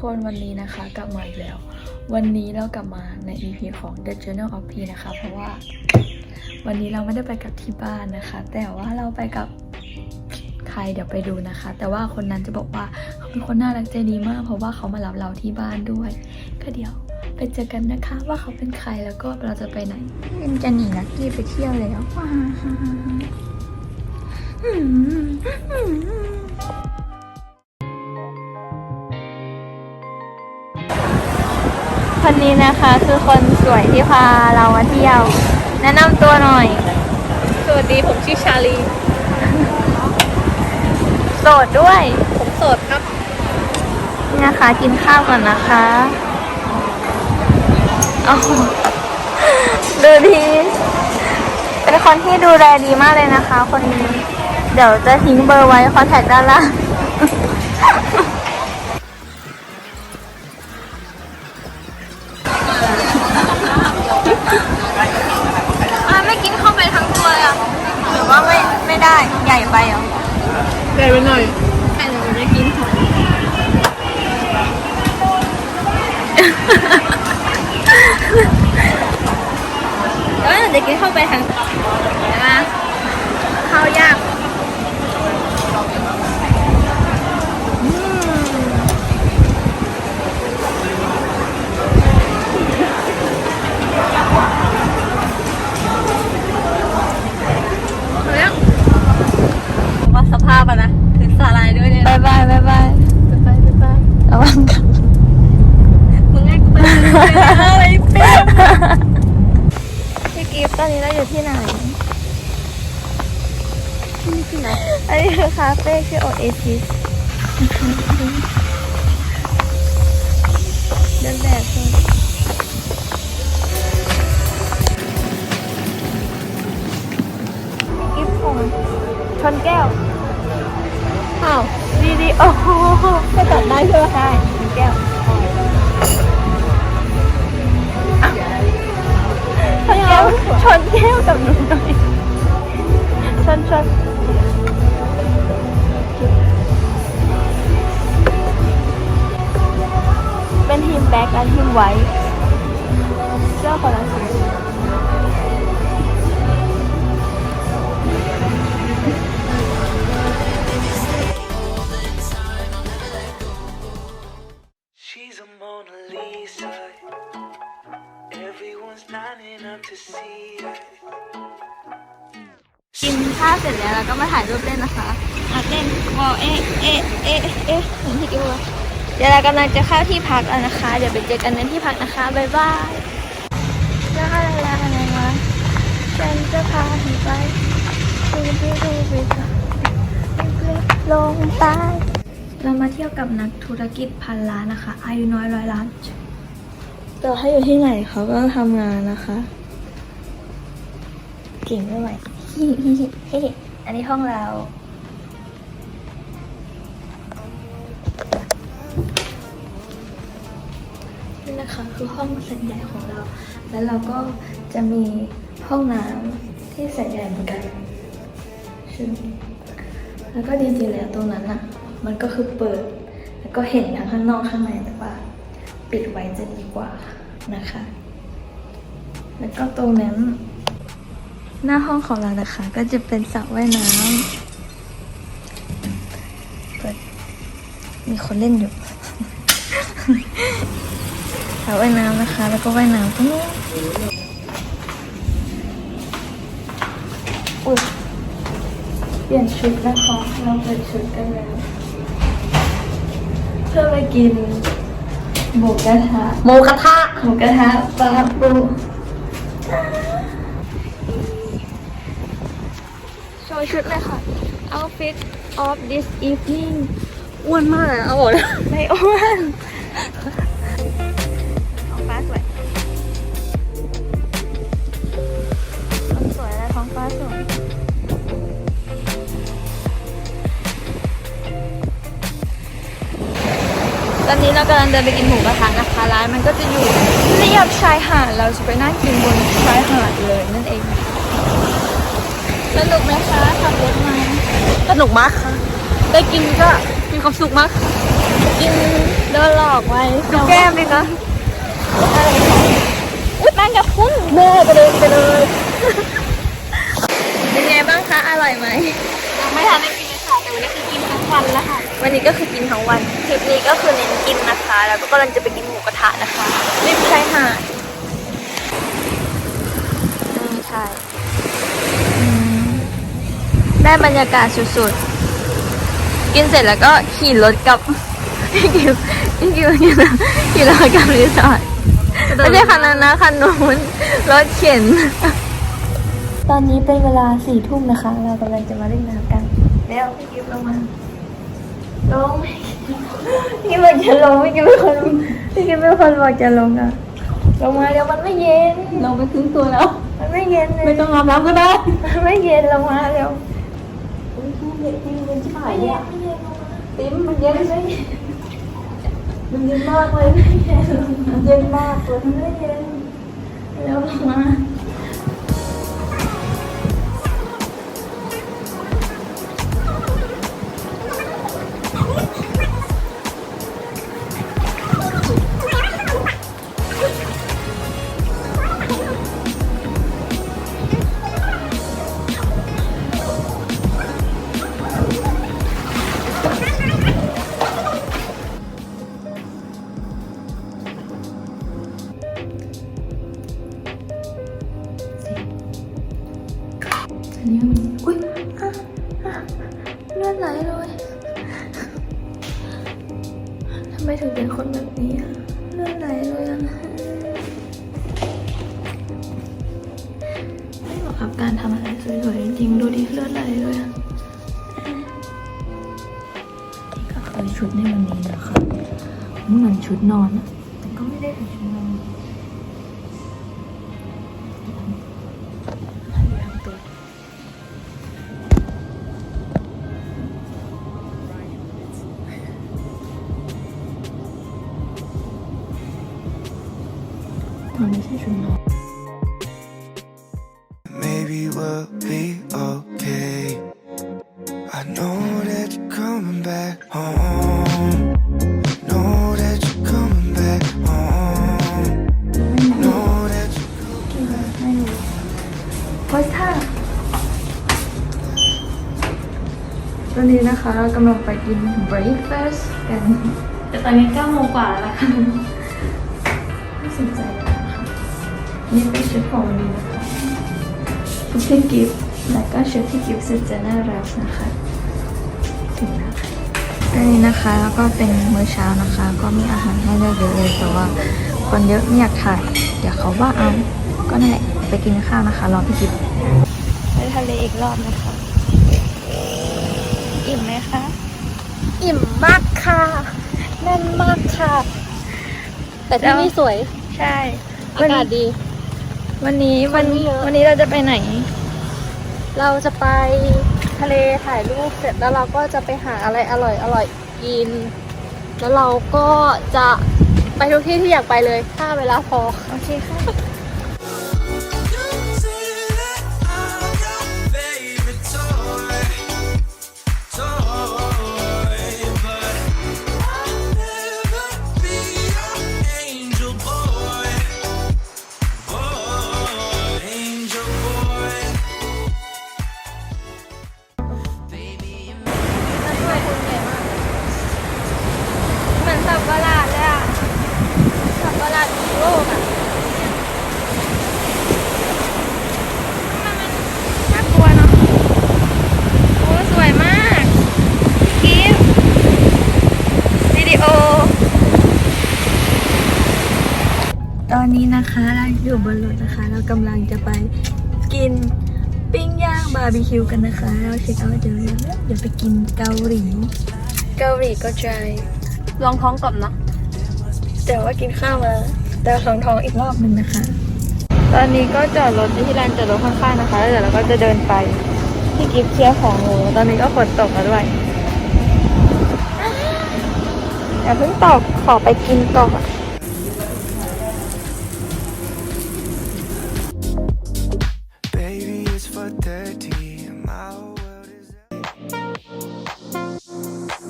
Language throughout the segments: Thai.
คนวันนี้นะคะกลับมาอีกแล้ว วันนี้เรากลับมาใน EP ของ The Journal of P นะคะ เพราะว่า วันนี้เราไม่ได้ไปกับที่บ้านนะคะ แต่ว่าเราไปกับใครเดี๋ยวไปดูนะคะ แต่ว่าคนนั้นจะบอกว่าเขาเป็นคนน่ารักใจดีมาก เพราะว่าเขามารับเราที่บ้านด้วย ก็เดี๋ยวไปเจอกันนะคะว่าเขาเป็นใครแล้วก็เราจะไปไหนจะหนีนักกี้ไปเที่ยวแล้วว้า คนนี้นะคะคือคนสวยที่พาเรามาเที่ยว แนะนำตัวหน่อย สวัสดีผมชื่อชาลี โสดด้วยผมโสดครับ นี่นะคะ กินข้าวก่อนนะคะเอาดูดีเป็นคนที่ดูแลดีมากเลยนะคะ คนนี้ เดี๋ยวจะทิ้งเบอร์ไว้คอนแทคด้านล่าง ได้ ใหญ่ไปเหรอใหญ่ไปหน่อยแต่เราจะกินของแล้วเดี๋ยวกินเข้าไปทางนะข้าวยากอืม แล้วว่าสภาพอะนะถือสาลายด้วยเนี่ย บายบายบายบาย ไปไปไประ วังกัน มึงให้กูไปอะไรเป็น พี่กิฟต์ตอนนี้เราอยู่ที่ไหน นี่คือไหน อันนี้ คือคาเฟ่ชื่อโอเอซิสเดินแบบกิฟต์ผมชนแก้ว อ้าว ดีดีโอ้โหก็ตัดได้ใช่ไหมใช่ชนแก้ว ก็มาถ่ายรูปเล่นนะคะมาเต้นวอเอ๊ะเอ๊ะเอ๊ะเอ๊ะเห็นที่กี่วเดี๋ยวเรากำลังจะเข้าที่พักแล้วนะคะ เดี๋ยวไปเจอกันในที่พักนะคะบ๊ายบายแล้วอะไรอะไรวะฉันจะพาเธอไปดูดูดูไปค่ะลงใต้เรามาเที่ยวกับนักธุรกิจพันล้านนะคะ อายุน้อยร้อยล้านต่อให้อยู่ที่ไหนเขาก็ทำงานนะคะ เก่งไม่ไหว อันนี้ห้องเรา นี่นะคะคือห้องแสนใหญ่ของเรา แล้วเราก็จะมีห้องน้ำที่แสนใหญ่เหมือนกันแล้วก็จริงๆแล้วตรงนั้นอะ มันก็คือเปิด แล้วก็เห็นทั้งข้างนอกข้างในแต่ว่า ปิดไว้จะดีกว่านะคะ แล้วก็ตรงนั้น หน้าห้องของเรานะคะ ก็จะเป็นสระว่ายน้ำเปิดมีคนเล่นอยู่สระว่ายน้ำนะคะ แล้วก็ว่ายน้ำตรงนี้อุ้ยเปลี่ยนชุดนะคะเราเปลี่ยนชุดกันแล้วเพื่อไปกินหมูกระทะหมูกระทะหมูกระทะปลาปูโช ว์ชุดเลยค่ะ outfit of this evening อ้วนมากเลยเอาหมดไม่อ้วนท้องฟ้าสวยท้องสวยและท้องฟ้าสวยตอนนี้เรากำลังเดินไปกินหมูกระทะนะคะร้านมันก็จะอยู่เรียบชายหาดเราจะไปนั่งกินบนชายหาดเลยนั่นเอง สนุกไหมคะขับรถมาสนุกมากค่ะได้กินก็มีความสุขมากค่ะกินโดนหลอกไว้แก้มดิคะอะไรคะอุ้ยแป้งกับคุณแม่ไปเลยไปเลยเป็นไงบ้างคะอร่อยไหมยังไม่ทันได้กินเลยค่ะแต่วันนี้คือกินทั้งวันแล้วค่ะวันนี้ก็คือกินทั้งวันคลิปนี้ก็คือเน้นกินนะคะ แล้วก็กำลังจะไปกินหมูกระทะนะคะริมชายหาด ได้บรรยากาศสุดๆ กินเสร็จแล้วก็ขี่รถกลับพี่กิวพี่กิวขี่รถขี่รถกลับรีสอร์ทไม่ใช่คันนั้นนะคันนู้นรถเข็น ตอนนี้เป็นเวลาสี่ทุ่มนะคะ เรากำลังจะมาเล่นน้ำกัน แล้วพี่กิฟลงมาลงพี่บอกจะลงพี่กิฟเป็นคนพี่กิฟเป็นคนบอกจะลงอะลงมาเดี๋ยวมันไม่เย็นลงไปครึ่งตัวแล้ว มันไม่เย็นเลยไม่ต้องอาบน้ำก็ได้ มันไม่เย็นลงมาเดี๋ยว เย็นเย็นชิบหายไม่เลเย็ยนไม่เอันนี้มันอุ้ยอะอะเลือดไหลเลยทำไมถึงเป็นคนแบบนี้อะเลือดไหลเลยอะไม่เหมาะกับการทำอะไรสวยๆจริงๆดูดิเลือดไหลเลยอะนี่ก็คือชุดในวันนี้นะคะมันเหมือนชุดนอนอะแต่ก็ไม่ได้เป็นชุดนอน มันไม่ใช่ชุดนอน Maybe we'll be okay. I know that you're coming back home. Know that you're coming back home. Know that you're ให้ดูโพสท่าตอนนี้นะคะเรากำลังไปกิน breakfast กัน แต่ตอนนี้เก้าโมงกว่าแล้วค่ะ นี่เป็นชุดของวันนี้นะคะชุดที่กิฟต์แล้วก็ชุดที่กิฟต์สุดจะน่ารักนะคะถึงแล้วค่ะอันนี้นะคะแล้วก็เป็นมื้อเช้านะคะ ก็มีอาหารให้เลือกเยอะเลยแต่ว่าคนเยอะไม่อยากถ่ายเดี๋ยวเขาว่าเอาก็นั่นแหละไปกินข้าวนะคะรอพี่กิฟต์ไปทะเลอีกรอบนะคะอิ่มไหมคะอิ่มมากค่ะแน่นมากค่ะ แต่ที่นี่สวย ใช่ อากาศดี วันนี้วันคนไม่เยอะวันนี้เราจะไปไหน เราจะไปทะเลถ่ายรูปเสร็จแล้วเราก็จะไปหาอะไรอร่อยอร่อยกิน แล้วเราก็จะไปทุกที่ที่อยากไปเลย ถ้าเวลาพอโอเคค่ะ โลกอะมันน่ากลัวเนาะโอ้สวยมากกิฟต์วิดีโอ ตอนนี้นะคะเราอยู่บนรถนะคะ เรากำลังจะไปกินปิ้งย่างบาร์บีคิวกันนะคะ เราเช็คเอาท์เดี๋ยวแล้วเดี๋ยวไปกินเกาหลี เกาหลีก็ใจลองท้องก่อนเนาะแต่ว่ากินข้าวมา แต่ท้องท้องอีกรอบหนึ่งนะคะ ตอนนี้ก็จอดรถที่ลานจอดรถข้างๆนะคะแล้วเดี๋ยวเราก็จะเดินไปที่กิฟต์เคลียร์ของอยู่ตอนนี้ก็ฝนตกแล้วด้วยอย่าเพิ่งตกขอไปกินก่อน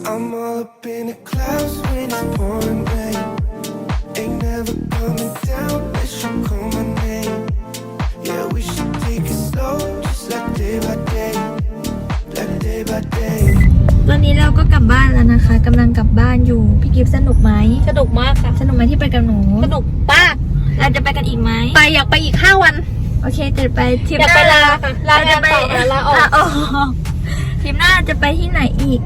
I'm all up in the clouds when it's pouring rain. ตอนนี้เราก็กลับบ้านแล้วนะคะกำลังกลับบ้านอยู่ พี่กิฟต์สนุกไหมสนุกมากค่ะ สนุกไหมที่ไปกับหนู สนุกมากเราจะไปกันอีกไหม ไปอยากไปอีก5วัน โอเคจะไปทริปอยากหไปน้าลาค่ะลางานต่อค่ะลาออกออกทริปหน้าจะไปที่ไหนอีก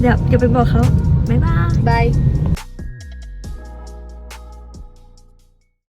เดี๋ยวเดี๋ยวไปบอกเขาบ๊ายบายบาย